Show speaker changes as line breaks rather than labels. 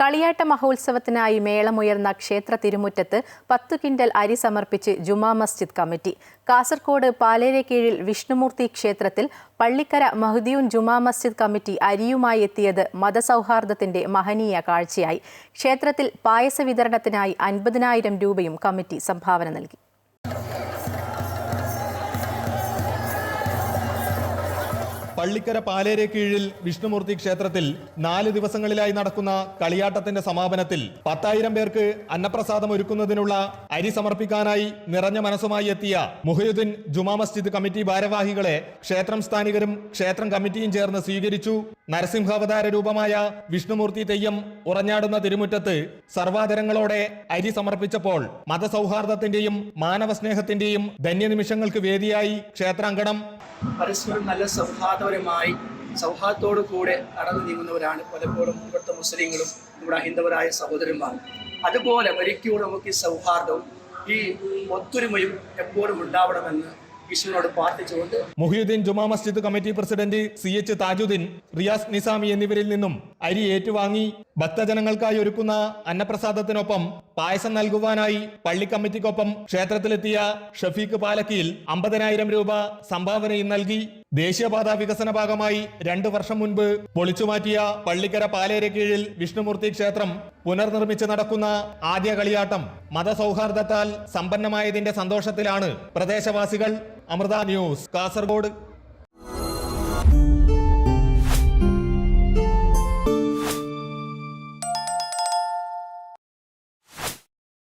കളിയാട്ട മഹോത്സവത്തിനായി മേളമുയർന്ന ക്ഷേത്ര തിരുമുറ്റത്ത് പത്തു കിൻഡൽ അരി സമർപ്പിച്ച് ജുമാ മസ്ജിദ് കമ്മിറ്റി. കാസർകോട് പാലേരക്കീഴിൽ വിഷ്ണുമൂർത്തി ക്ഷേത്രത്തിൽ പള്ളിക്കര മഹ്ദിയൂൻ ജുമാ മസ്ജിദ് കമ്മിറ്റി അരിയുമായി എത്തിയത് മതസൗഹാർദ്ദത്തിന്റെ മഹനീയ കാഴ്ചയായി. ക്ഷേത്രത്തിൽ പായസ വിതരണത്തിനായി അൻപതിനായിരം രൂപയും കമ്മിറ്റി സംഭാവന നൽകി.
പള്ളിക്കര പാലേരെ കീഴിൽ വിഷ്ണുമൂർത്തി ക്ഷേത്രത്തിൽ നാല് ദിവസങ്ങളിലായി നടക്കുന്ന കളിയാട്ടത്തിന്റെ സമാപനത്തിൽ പത്തായിരം പേർക്ക് അന്നപ്രസാദം ഒരുക്കുന്നതിനുള്ള അരി സമർപ്പിക്കാനായി നിറഞ്ഞ മനസ്സുമായി എത്തിയ മുഹയുദ്ദീൻ ജുമാ മസ്ജിദ് കമ്മിറ്റി ഭാരവാഹികളെ ക്ഷേത്രം സ്ഥാനികരും ക്ഷേത്രം കമ്മിറ്റിയും ചേർന്ന് സ്വീകരിച്ചു. നരസിംഹാവതാര രൂപമായ വിഷ്ണുമൂർത്തി തെയ്യം ഉറഞ്ഞാടുന്ന തിരുമുറ്റത്ത് സർവാദരങ്ങളോടെ അരി സമർപ്പിച്ചപ്പോൾ മതസൗഹാർദ്ദത്തിന്റെയും മാനവസ്നേഹത്തിന്റെയും ധന്യനിമിഷങ്ങൾക്ക് വേദിയായി ക്ഷേത്രാങ്കണം.
പരസ്പരം നല്ല സൗഹാർദ്ദപരമായി സൗഹാർദ്ദത്തോടു കൂടെ നടന്നു നീങ്ങുന്നവരാണ് പലപ്പോഴും ഇവിടുത്തെ മുസ്ലിങ്ങളും നമ്മുടെ ഹൈന്ദവരായ സഹോദരന്മാർ അതുപോലെ ഒരിക്കലും നമുക്ക് ഈ സൗഹാർദ്ദവും ഈ ഒത്തൊരുമയും എപ്പോഴും ഉണ്ടാവണമെന്ന്
Muhiyuddeen Juma Masjid committee president C H Thajuddeen Riyas Nizami എന്നിവരിൽ നിന്നും അരി ഏറ്റുവാങ്ങി ഭക്തജനങ്ങൾക്കായി ഒരുക്കുന്ന അന്നപ്രസാദത്തിനൊപ്പം പായസം നൽകുവാനായി പള്ളി കമ്മിറ്റിക്കൊപ്പം ക്ഷേത്രത്തിലെത്തിയ ഷഫീഖ് പാലക്കിയിൽ അമ്പതിനായിരം രൂപ സംഭാവനയും നൽകി. ദേശീയപാത വികസന ഭാഗമായി രണ്ടു വർഷം മുൻപ് പൊളിച്ചുമാറ്റിയ പള്ളിക്കര പാലേര കീഴിൽ വിഷ്ണുമൂർത്തി ക്ഷേത്രം പുനർനിർമ്മിച്ച് നടക്കുന്ന ആദ്യ കളിയാട്ടം മതസൗഹാർദ്ദത്താൽ സമ്പന്നമായതിന്റെ സന്തോഷത്തിലാണ് പ്രദേശവാസികൾ. അമൃത ന്യൂസ് കാസർഗോഡ്.